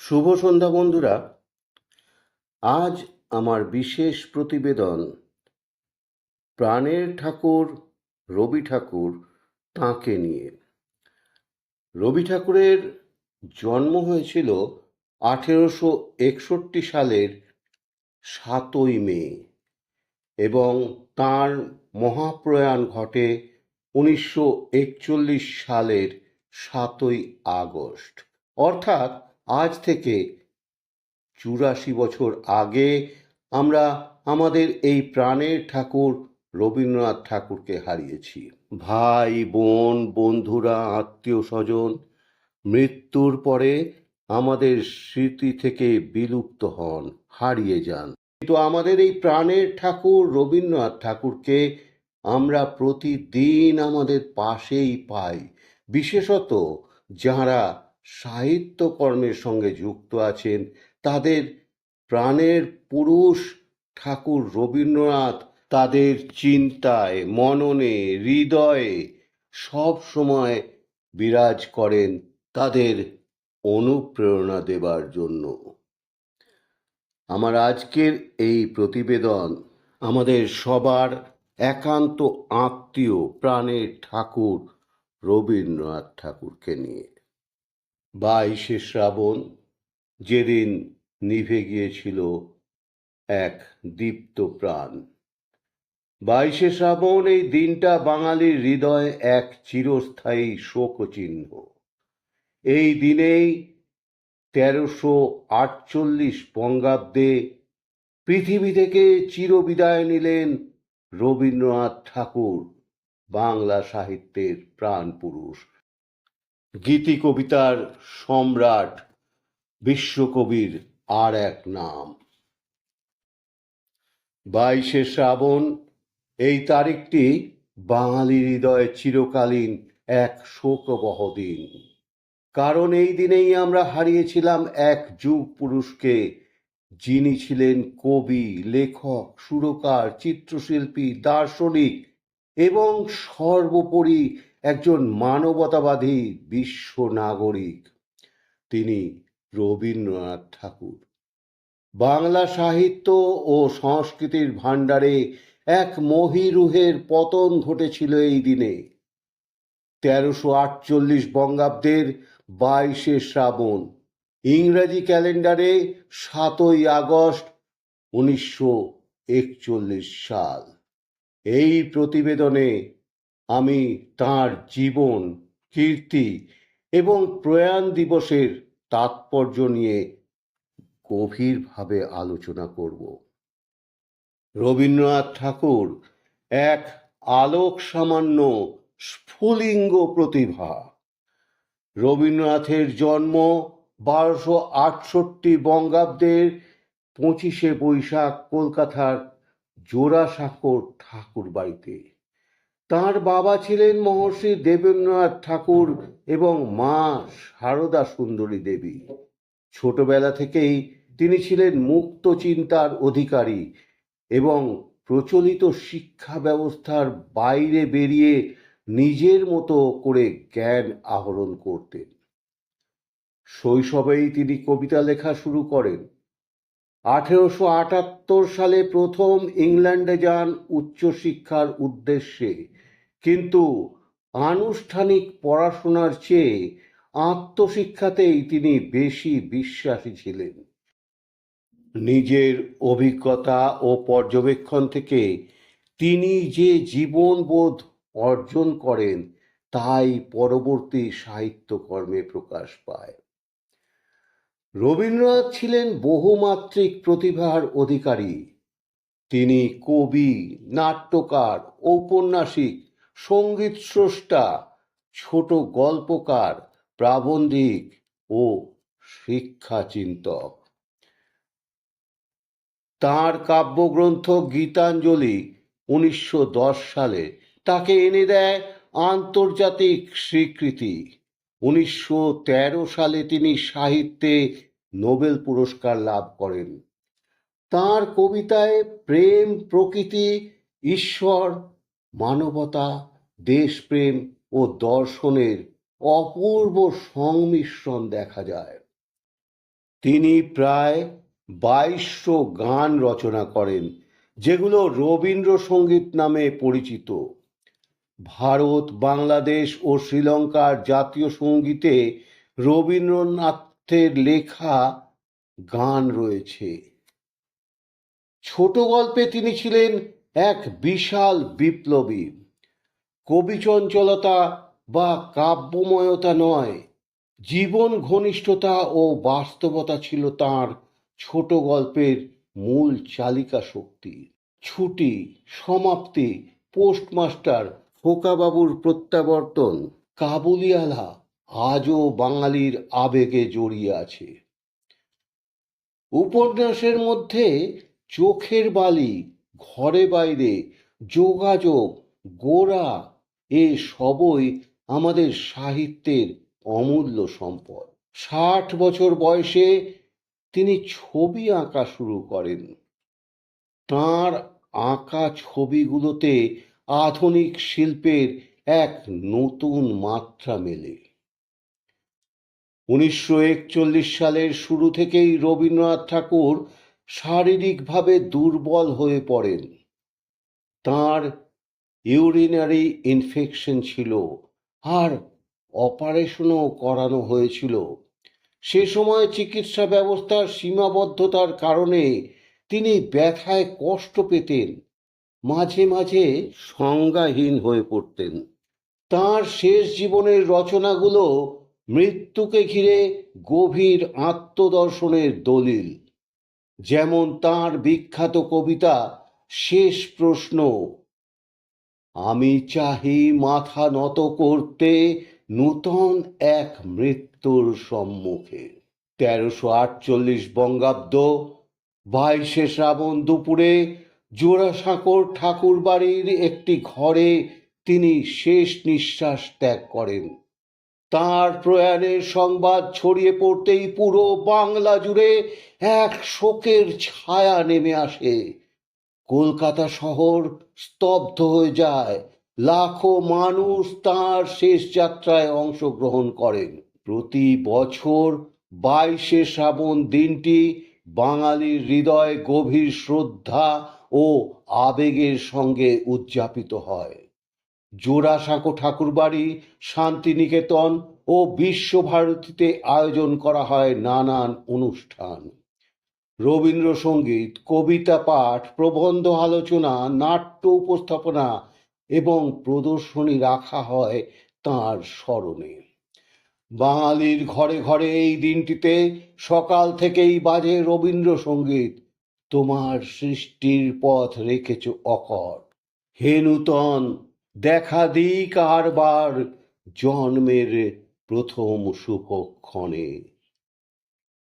শুভ সন্ধ্যা বন্ধুরা। আজ আমার বিশেষ প্রতিবেদন। প্রাণের ঠাকুর, রবি ঠাকুর তাঁকে নিয়ে। রবি ঠাকুরের জন্ম হয়েছিল আঠেরোশো একষট্টি সালের সাতই মে এবং তাঁর মহাপ্রয়াণ ঘটে উনিশশো একচল্লিশ সালের সাতই আগস্ট। অর্থাৎ আজ থেকে চুরাশি বছর আগে আমরা আমাদের এই প্রাণের ঠাকুর রবীন্দ্রনাথ ঠাকুরকে হারিয়েছি। ভাই, বোন, বন্ধুরা, আত্মীয় স্বজন, মৃত্যুর পরে আমাদের স্মৃতি থেকে বিলুপ্ত হন, হারিয়ে যান। কিন্তু আমাদের এই প্রাণের ঠাকুর রবীন্দ্রনাথ ঠাকুরকে আমরা প্রতিদিন আমাদের পাশেই পাই। বিশেষত যারা সাহিত্যকর্মের সঙ্গে যুক্ত আছেন। তাদের প্রাণের পুরুষ ঠাকুর রবীন্দ্রনাথ, তাদের চিন্তায়, মননে, হৃদয়ে সব সময় বিরাজ করেন তাদের অনুপ্রেরণা দেবার জন্য। আমার আজকের এই প্রতিবেদন আমাদের সবার একান্ত আত্মীয় প্রাণের ঠাকুর রবীন্দ্রনাথ ঠাকুরকে নিয়ে। বাইশে শ্রাবণ যেদিন নিভে গিয়েছিল এক দীপ্ত প্রাণ। বাইশে শ্রাবণ এই দিনটা বাঙালির হৃদয়ে এক চিরস্থায়ী শোকচিহ্ন। এই দিনেই তেরোশো আটচল্লিশ বঙ্গাব্দে পৃথিবী থেকে চিরবিদায় নিলেন রবীন্দ্রনাথ ঠাকুর, বাংলা সাহিত্যের প্রাণ পুরুষ গীতি কবিতার সম্রাট বিশ্বকবির আর এক নাম। বাইশে শ্রাবণ, এই তারিখটি বাঙালি হৃদয়ে চিরকালীন এক শোকবহ দিন। কারণ এই দিনেই আমরা হারিয়েছিলাম এক যুগ পুরুষকে। যিনি ছিলেন কবি, লেখক, সুরকার, চিত্রশিল্পী, দার্শনিক এবং সর্বোপরি একজন মানবতাবাদী বিশ্ব নাগরিক, তিনি রবীন্দ্রনাথ ঠাকুর। বাংলা সাহিত্য ও সংস্কৃতির ভাণ্ডারে এক মহিরুহের পতন ঘটেছিল এই দিনে। তেরোশো আটচল্লিশ বঙ্গাব্দের বাইশে শ্রাবণ, ইংরাজি ক্যালেন্ডারে সাতই আগস্ট উনিশশো একচল্লিশ সাল। এই প্রতিবেদনে আমি তার জীবন, কীর্তি এবং প্রয়াণ দিবসের তাৎপর্য নিয়ে গভীরভাবে আলোচনা করব। রবীন্দ্রনাথ ঠাকুর এক আলোক সামান্য স্ফুলিঙ্গ প্রতিভা। রবীন্দ্রনাথের জন্ম বারোশো আটষট্টি বঙ্গাব্দের পঁচিশে বৈশাখ কলকাতার জোড়াসাঁকোর ঠাকুর বাড়িতে তাঁর বাবা ছিলেন মহর্ষি দেবেন্দ্রনাথ ঠাকুর এবং মা সারদা সুন্দরী দেবী। ছোটবেলা থেকেই তিনি ছিলেন মুক্ত চিন্তার অধিকারী এবং প্রচলিত শিক্ষা ব্যবস্থার বাইরে বেরিয়ে নিজের মতো করে জ্ঞান আহরণ করতেন। শৈশবেই তিনি কবিতা লেখা শুরু করেন। আঠেরোশো আটাত্তর সালে প্রথম ইংল্যান্ডে যান উচ্চশিক্ষার উদ্দেশ্যে। কিন্তু আনুষ্ঠানিক পড়াশোনার চেয়ে আত্মশিক্ষাতেই তিনি বেশি বিশ্বাসী ছিলেন। নিজের অভিজ্ঞতা ও পর্যবেক্ষণ থেকে তিনি যে জীবনবোধ অর্জন করেন, তাই পরবর্তী সাহিত্যকর্মে প্রকাশ পায়। রবীন্দ্রনাথ ছিলেন বহুমাত্রিক প্রতিভার অধিকারী। তিনি কবি, নাট্যকার, ঔপন্যাসিক সংগীত স্রষ্টা, ছোট গল্পকার, প্রাবন্ধিক ও শিক্ষাচিন্তক। তাঁর কাব্যগ্রন্থ গীতাঞ্জলি উনিশশো দশ সালে তাকে এনে দেয় আন্তর্জাতিক স্বীকৃতি। উনিশশো তেরো সালে তিনি সাহিত্যে নোবেল পুরস্কার লাভ করেন। তাঁর কবিতায় প্রেম, প্রকৃতি, ঈশ্বর, মানবতা দেশপ্রেম ও দর্শনের অপূর্ব সংমিশ্রণ দেখা যায়। তিনি প্রায় বাইশশো গান রচনা করেন, যেগুলো রবীন্দ্রসঙ্গীত নামে পরিচিত। ভারত, বাংলাদেশ ও শ্রীলঙ্কার জাতীয় সঙ্গীতে রবীন্দ্রনাথের লেখা গান রয়েছে। ছোট গল্পে তিনি ছিলেন এক বিশাল বিপ্লবী। কবি চঞ্চলতা বা কাব্যময়তা নয়। জীবন ঘনিষ্ঠতা ও বাস্তবতা ছিল তার ছোট গল্পের মূল চালিকা শক্তি। ছুটি, সমাপ্তি, পোস্টমাস্টার, খোকাবাবুর প্রত্যাবর্তন কাবুলিয়ালা আজও বাঙালির আবেগে জড়িয়ে আছে। উপন্যাসের মধ্যে চোখের বালি, ঘরে বাইরে, যোগাযোগ, গোড়া এ সবই আমাদের সাহিত্যের অমূল্য সম্পদ। ষাট বছর বয়সে তিনি ছবি আঁকা শুরু করেন। তাঁর আঁকা ছবিগুলোতে আধুনিক শিল্পের এক নতুন মাত্রা মেলে। উনিশশো একচল্লিশ সালের শুরু থেকেই রবীন্দ্রনাথ ঠাকুর শারীরিকভাবে দুর্বল হয়ে পড়েন। তার ইউরিনারি ইনফেকশন ছিল আর অপারেশনও করানো হয়েছিল। সে সময় চিকিৎসা ব্যবস্থার সীমাবদ্ধতার কারণে তিনি ব্যথায় কষ্ট পেতেন, মাঝে মাঝে সংজ্ঞাহীন হয়ে পড়তেন। তার শেষ জীবনের রচনাগুলো মৃত্যুকে ঘিরে গভীর আত্মদর্শনের দলিল, যেমন তার বিখ্যাত কবিতা শেষ প্রশ্ন আমি চাহি মাথা নত করতে নূতন এক মৃত্যুর সম্মুখে। তেরোশো আটচল্লিশ বঙ্গাব্দ, বাইশে শ্রাবণ দুপুরে জোড়াসাঁকোর ঠাকুর বাড়ির একটি ঘরে তিনি শেষ নিঃশ্বাস ত্যাগ করেন। তার প্রয়াণের সংবাদ ছড়িয়ে পড়তেই পুরো বাংলা জুড়ে এক শোকের ছায়া নেমে আসে। কলকাতা শহর স্তব্ধ হয়ে যায়। লাখো মানুষ তার শেষ যাত্রায় অংশগ্রহণ করেন। প্রতি বছর বাইশে শ্রাবণ দিনটি বাঙালির হৃদয়ে গভীর শ্রদ্ধা ও আবেগের সঙ্গে উদযাপিত হয়। জোড়াসাঁকো ঠাকুরবাড়ি, শান্তিনিকেতন ও বিশ্বভারতীতে আয়োজন করা হয় নানান অনুষ্ঠান। রবীন্দ্রসঙ্গীত কবিতা পাঠ, প্রবন্ধ আলোচনা, নাট্য উপস্থাপনা এবং প্রদর্শনী রাখা হয় তাঁর স্মরণে। বাঙালির ঘরে ঘরে এই দিনটিতে সকাল থেকেই বাজে রবীন্দ্রসঙ্গীত তোমার সৃষ্টির পথ রেখেছ অকট হে নূতন, দেখা দিই কারবার জন্মের প্রথম শুভক্ষণে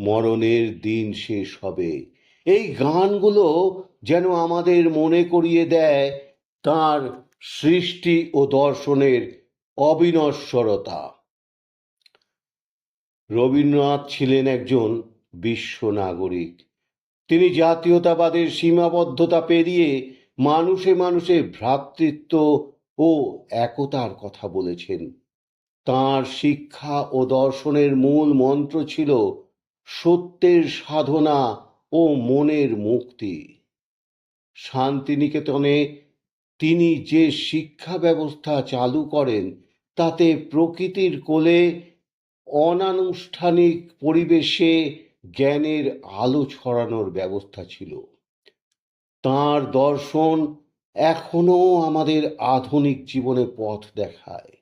মরণের দিন শেষ হবে। এই গানগুলো যেন আমাদের মনে করিয়ে দেয় তার সৃষ্টি ও দর্শনের অবিনশ্বরতা। রবীন্দ্রনাথ ছিলেন একজন বিশ্ব নাগরিক। তিনি জাতীয়তাবাদের সীমাবদ্ধতা পেরিয়ে মানুষে মানুষে ভ্রাতৃত্ব ও একতার কথা বলেছেন। তাঁর শিক্ষা ও দর্শনের মূল মন্ত্র ছিল সত্যের সাধনা ও মনের মুক্তি। শান্তিনিকেতনে তিনি যে শিক্ষা ব্যবস্থা চালু করেন, তাতে প্রকৃতির কোলে অনানুষ্ঠানিক পরিবেশে জ্ঞানের আলো ছড়ানোর ব্যবস্থা ছিল। তাঁর দর্শন এখনও আমাদের আধুনিক জীবনে পথ দেখায়।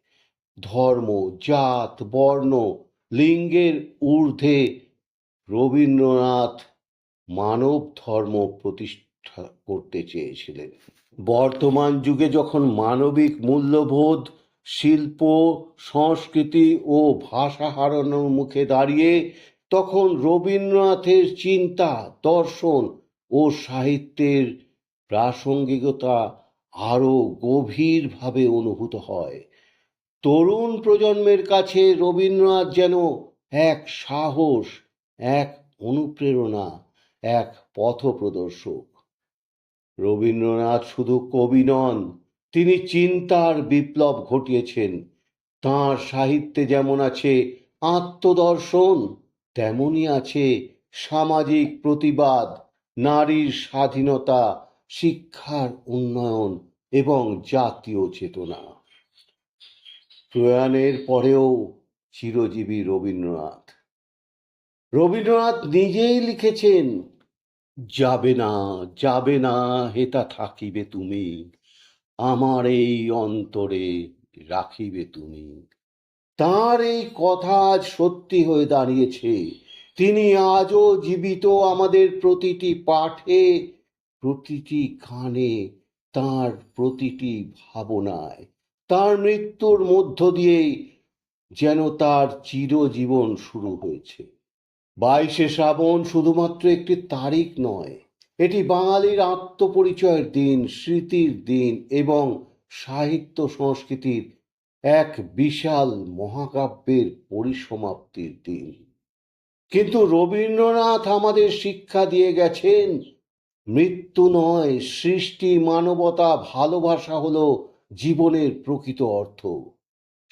ধর্ম, জাত, বর্ণ, লিঙ্গের ঊর্ধ্বে রবীন্দ্রনাথ মানব ধর্ম প্রতিষ্ঠা করতে চেয়েছিলেন। বর্তমান যুগে যখন মানবিক মূল্যবোধ, শিল্প, সংস্কৃতি ও ভাষা হারানোর মুখে দাঁড়িয়ে, তখন রবীন্দ্রনাথের চিন্তা, দর্শন ও সাহিত্যের প্রাসঙ্গিকতা আরও গভীরভাবে অনুভূত হয়। তরুণ প্রজন্মের কাছে রবীন্দ্রনাথ যেন এক সাহস এক অনুপ্রেরণা, এক পথপ্রদর্শক। রবীন্দ্রনাথ শুধু কবি নন, তিনি চিন্তার বিপ্লব ঘটিয়েছেন। তাঁর সাহিত্যে যেমন আছে আত্মদর্শন, তেমনই আছে সামাজিক প্রতিবাদ, নারীর স্বাধীনতা, শিক্ষার উন্নয়ন এবং জাতীয় চেতনা। প্রয়াণের পরেও চিরজীবী রবীন্দ্রনাথ রবীন্দ্রনাথ নিজেই লিখেছেন, যাবে না যাবে না হেতা থাকিবে তুমি, আমার এই অন্তরে রাখিবে তুমি। তার এই কথা আজ সত্যি হয়ে দাঁড়িয়েছে। তিনি আজও জীবিত আমাদের প্রতিটি পাঠে, প্রতিটি গানে তার প্রতিটি ভাবনায়। তার মৃত্যুর মধ্য দিয়েই যেন তার চিরজীবন শুরু হয়েছে। বাইশে শ্রাবণ শুধুমাত্র একটি তারিখ নয়, এটি বাঙালির আত্মপরিচয়ের দিন, স্মৃতির দিন এবং সাহিত্য সংস্কৃতির এক বিশাল মহাকাব্যের পরিসমাপ্তির দিন। কিন্তু রবীন্দ্রনাথ আমাদের শিক্ষা দিয়ে গেছেন, মৃত্যু নয়, সৃষ্টি, মানবতা, ভালোবাসা হলো জীবনের প্রকৃত অর্থ।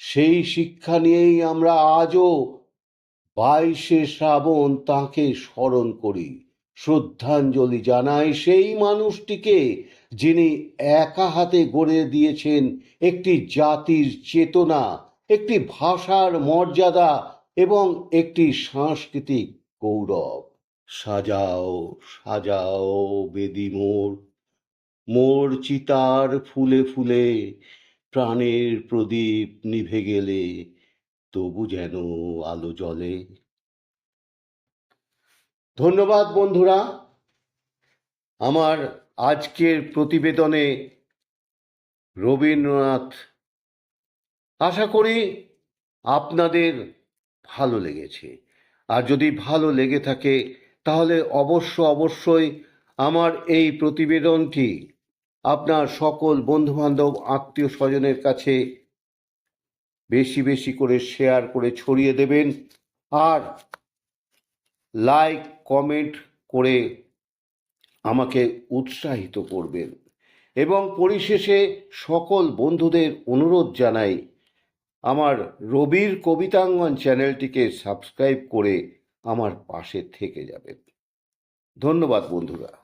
সেই শিক্ষা নিয়েই আমরা আজও বাইশে শ্রাবণ তাকে স্মরণ করি। শ্রদ্ধাঞ্জলি জানাই সেই মানুষটিকে, যিনি একা হাতে গড়ে দিয়েছেন একটি জাতির চেতনা, একটি ভাষার মর্যাদা এবং একটি সাংস্কৃতিক গৌরব। সাজাও সাজাও বেদি মোর। মোর চিতার ফুলে ফুলে প্রাণের প্রদীপ নিভে গেলে তবু যেন আলো জ্বলে। ধন্যবাদ বন্ধুরা। আমার আজকের প্রতিবেদনে রবীন্দ্রনাথ, আশা করি আপনাদের ভালো লেগেছে। আর যদি ভালো লেগে থাকে, তাহলে অবশ্য অবশ্যই আমার এই প্রতিবেদনটি আপনার সকল বন্ধুবান্ধব, আত্মীয় স্বজনের কাছে বেশি বেশি করে শেয়ার করে ছড়িয়ে দেবেন আর লাইক কমেন্ট করে আমাকে উৎসাহিত করবেন। এবং পরিশেষে সকল বন্ধুদের অনুরোধ জানাই, আমার রবির কবিতাঙ্গন চ্যানেলটিকে সাবস্ক্রাইব করে আমার পাশে থেকে যাবেন। ধন্যবাদ বন্ধুরা।